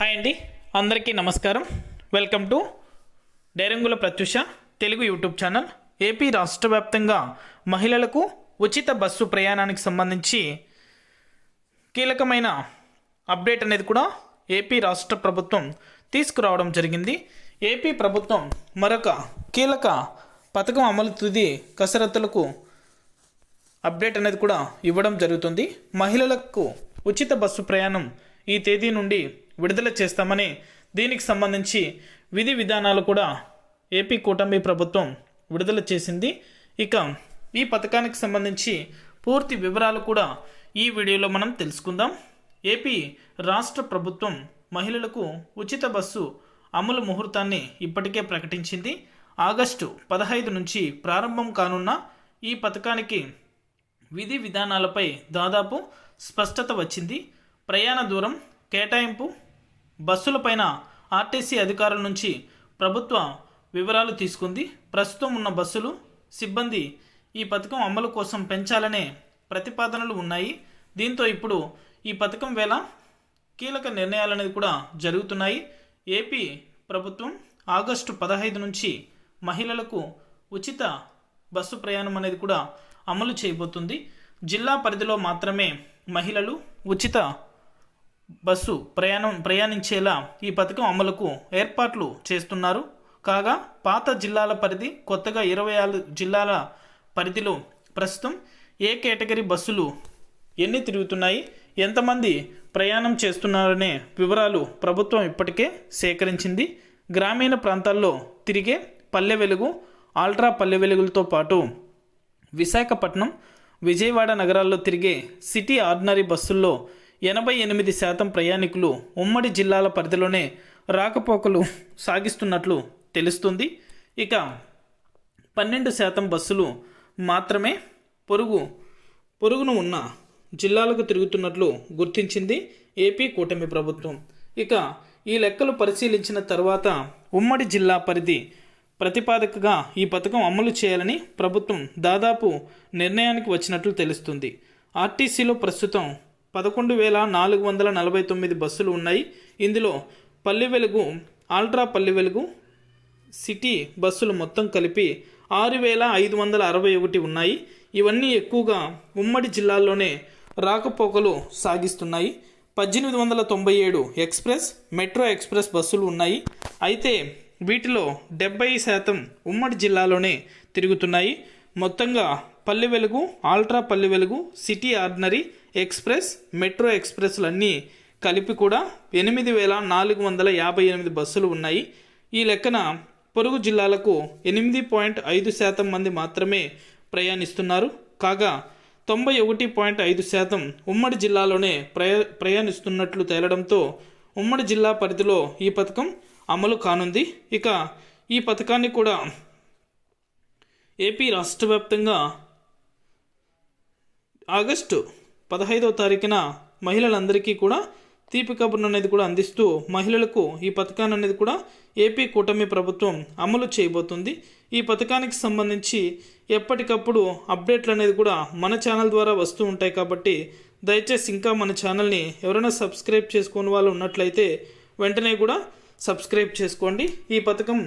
Hi అండి. అందరికీ నమస్కారం. Welcome to డైరంగుల Pratyusha Telugu YouTube channel. AP రాష్ట్ర వ్యాప్తంగా మహిళలకు ఉచిత బస్సు ప్రయాణానికి సంబంధించి కీలకమైన అప్డేట్ అనేది కూడా ఏపీ రాష్ట్ర ప్రభుత్వం తీసుకురావడం జరిగింది. ఏపీ ప్రభుత్వం మరొక కీలక పథకం అమలు తుది కసరత్తులకు అప్డేట్ అనేది కూడా ఇవ్వడం జరుగుతుంది. మహిళలకు ఉచిత బస్సు ప్రయాణం ఈ తేదీ నుండి విడుదల చేస్తామని దీనికి సంబంధించి విధి విధానాలు కూడా ఏపీ కూటమి ప్రభుత్వం విడుదల చేసింది. ఇక ఈ పథకానికి సంబంధించి పూర్తి వివరాలు కూడా ఈ వీడియోలో మనం తెలుసుకుందాం. ఏపీ రాష్ట్ర ప్రభుత్వం మహిళలకు ఉచిత బస్సు అమలు ముహూర్తాన్ని ఇప్పటికే ప్రకటించింది. ఆగస్టు పదహైదు నుంచి ప్రారంభం కానున్న ఈ పథకానికి విధి విధానాలపై దాదాపు స్పష్టత వచ్చింది. ప్రయాణ దూరం కేటాయింపు బస్సులపైన ఆర్టీసీ అధికారుల నుంచి ప్రభుత్వ వివరాలు తీసుకుంది. ప్రస్తుతం ఉన్న బస్సులు సిబ్బంది ఈ పథకం అమలు కోసం పెంచాలనే ప్రతిపాదనలు ఉన్నాయి. దీంతో ఇప్పుడు ఈ పథకం వేళ కీలక నిర్ణయాలు అనేది కూడా జరుగుతున్నాయి. ఏపీ ప్రభుత్వం ఆగస్టు పదహైదు నుంచి మహిళలకు ఉచిత బస్సు ప్రయాణం అనేది కూడా అమలు చేయబోతుంది. జిల్లా పరిధిలో మాత్రమే మహిళలు ఉచిత బస్సు ప్రయాణం ప్రయాణించేలా ఈ పథకం అమలుకు ఏర్పాట్లు చేస్తున్నారు. కాగా పాత జిల్లాల పరిధి కొత్తగా ఇరవై ఆరు జిల్లాల పరిధిలో ప్రస్తుతం ఏ కేటగిరీ బస్సులు ఎన్ని తిరుగుతున్నాయి ఎంతమంది ప్రయాణం చేస్తున్నారనే వివరాలు ప్రభుత్వం ఇప్పటికే సేకరించింది. గ్రామీణ ప్రాంతాల్లో తిరిగే పల్లె వెలుగు ఆల్ట్రా పల్లె వెలుగులతో పాటు విశాఖపట్నం విజయవాడ నగరాల్లో తిరిగే సిటీ ఆర్డినరీ బస్సుల్లో ఎనభై ఎనిమిది శాతం ప్రయాణికులు ఉమ్మడి జిల్లాల పరిధిలోనే రాకపోకలు సాగిస్తున్నట్లు తెలుస్తుంది. ఇక పన్నెండు శాతం బస్సులు మాత్రమే పొరుగు పొరుగును ఉన్న జిల్లాలకు తిరుగుతున్నట్లు గుర్తించింది ఏపీ కూటమి ప్రభుత్వం. ఇక ఈ లెక్కలు పరిశీలించిన తర్వాత ఉమ్మడి జిల్లా పరిధి ప్రతిపాదకగా ఈ పథకం అమలు చేయాలని ప్రభుత్వం దాదాపు నిర్ణయానికి వచ్చినట్లు తెలుస్తుంది. ఆర్టీసీలో ప్రస్తుతం పదకొండు వేల నాలుగు వందల నలభై తొమ్మిది బస్సులు ఉన్నాయి. ఇందులో పల్లె వెలుగు ఆల్ట్రా పల్లె వెలుగు సిటీ బస్సులు మొత్తం కలిపి ఆరు వేల ఐదు వందల అరవై ఒకటి ఉన్నాయి. ఇవన్నీ ఎక్కువగా ఉమ్మడి జిల్లాల్లోనే రాకపోకలు సాగిస్తున్నాయి. పద్దెనిమిది వందల తొంభై ఏడు ఎక్స్ప్రెస్ మెట్రో ఎక్స్ప్రెస్ బస్సులు ఉన్నాయి. అయితే వీటిలో డెబ్బై శాతం ఉమ్మడి జిల్లాలోనే తిరుగుతున్నాయి. మొత్తంగా పల్లె Velugu ultra Palle Velugu city ordinary express metro ఎక్స్ప్రెస్లన్నీ కలిపి కూడా ఎనిమిది వేల నాలుగు వందల యాభై ఎనిమిది బస్సులు ఉన్నాయి. ఈ లెక్కన పొరుగు జిల్లాలకు ఎనిమిది పాయింట్ ఐదు శాతం మంది మాత్రమే ప్రయాణిస్తున్నారు. కాగా తొంభై ఒకటి పాయింట్ ఐదు శాతం ఉమ్మడి జిల్లాలోనే ప్రయా ప్రయాణిస్తున్నట్లు తేలడంతో ఉమ్మడి జిల్లా పరిధిలో ఈ పథకం అమలు కానుంది. ఇక ఈ పథకాన్ని కూడా ఏపీ రాష్ట్ర వ్యాప్తంగా ఆగస్టు పదహైదవ తారీఖున మహిళలందరికీ కూడా తీపి కబుర్ను అనేది కూడా అందిస్తూ మహిళలకు ఈ పథకాన్ని అనేది కూడా ఏపీ కూటమి ప్రభుత్వం అమలు చేయబోతుంది. ఈ పథకానికి సంబంధించి ఎప్పటికప్పుడు అప్డేట్లు అనేది కూడా మన ఛానల్ ద్వారా వస్తూ ఉంటాయి కాబట్టి దయచేసి ఇంకా మన ఛానల్ని ఎవరైనా సబ్స్క్రైబ్ చేసుకుని వాళ్ళు ఉన్నట్లయితే వెంటనే కూడా సబ్స్క్రైబ్ చేసుకోండి. ఈ పథకం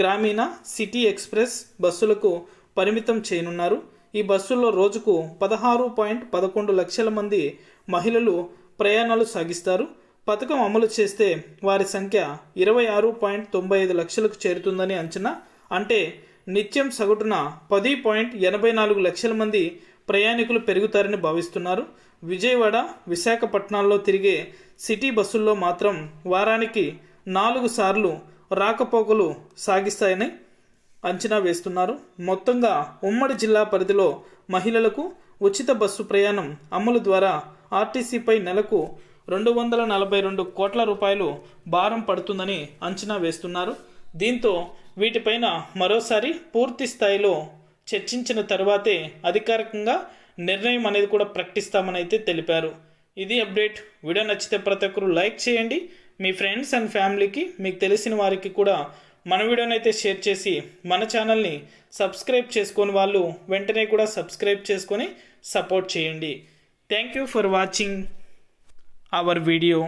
గ్రామీణ సిటీ ఎక్స్ప్రెస్ బస్సులకు పరిమితం చేయనున్నారు. ఈ బస్సుల్లో రోజుకు పదహారు పాయింట్ పదకొండు లక్షల మంది మహిళలు ప్రయాణాలు సాగిస్తారు. పథకం అమలు చేస్తే వారి సంఖ్య ఇరవై ఆరు పాయింట్ తొంభై ఐదు లక్షలకు చేరుతుందని అంచనా. అంటే నిత్యం సగటున పది పాయింట్ ఎనభై నాలుగు లక్షల మంది ప్రయాణికులు పెరుగుతారని భావిస్తున్నారు. విజయవాడ విశాఖపట్నాల్లో తిరిగే సిటీ బస్సుల్లో మాత్రం వారానికి నాలుగు సార్లు రాకపోకలు సాగిస్తాయని అంచనా వేస్తున్నారు. మొత్తంగా ఉమ్మడి జిల్లా పరిధిలో మహిళలకు ఉచిత బస్సు ప్రయాణం అమలు ద్వారా ఆర్టీసీపై నెలకు రెండు వందల నలభై రెండు కోట్ల రూపాయలు భారం పడుతుందని అంచనా వేస్తున్నారు. దీంతో వీటిపైన మరోసారి పూర్తి స్థాయిలో చర్చించిన తర్వాతే అధికారికంగా నిర్ణయం అనేది కూడా ప్రకటిస్తామని అయితే తెలిపారు. ఇది అప్డేట్. వీడియో నచ్చితే ప్రతి ఒక్కరు లైక్ చేయండి. మీ ఫ్రెండ్స్ అండ్ ఫ్యామిలీకి మీకు తెలిసిన వారికి కూడా మన వీడియోని అయితే షేర్ చేసి మన ఛానల్ని సబ్స్క్రైబ్ చేసుకొని వాళ్ళు వెంటనే కూడా సబ్స్క్రైబ్ చేసుకొని సపోర్ట్ చేయండి. Thank you for watching our video